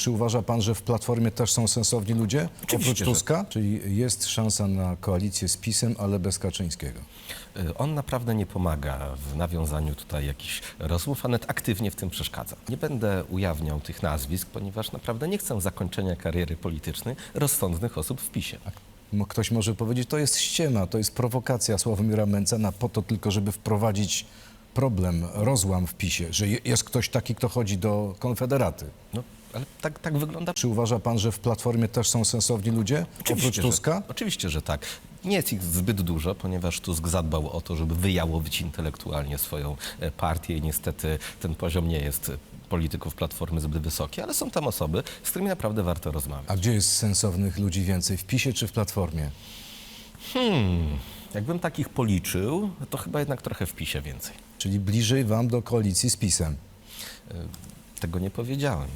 Czy uważa pan, że w Platformie też są sensowni ludzie? Oczywiście, Oprócz Tuska? Czyli jest szansa na koalicję z PiSem, ale bez Kaczyńskiego. Y, On naprawdę nie pomaga w nawiązaniu tutaj jakichś rozmów, a nawet aktywnie w tym przeszkadza. Nie będę ujawniał tych nazwisk, ponieważ naprawdę nie chcę zakończenia kariery politycznej rozsądnych osób w PiSie. Ktoś może powiedzieć, to jest ściema, to jest prowokacja Sławomira Mencena po to tylko, żeby wprowadzić problem, rozłam w PiSie, że je- jest ktoś taki, kto chodzi do Konfederaty. No, ale tak, tak wygląda Czy uważa pan, że w Platformie też są sensowni ludzie? Oprócz że, Tuska? Oczywiście, że tak. Nie jest ich zbyt dużo, ponieważ Tusk zadbał o to, żeby wyjałowić intelektualnie swoją e, partię i niestety ten poziom nie jest e, polityków Platformy zbyt wysoki, ale są tam osoby, z którymi naprawdę warto rozmawiać. A gdzie jest sensownych ludzi więcej, w PiSie czy w Platformie? Jakbym takich policzył, to chyba jednak trochę w PiSie więcej. Czyli bliżej wam do koalicji z PiSem. Tego nie powiedziałem.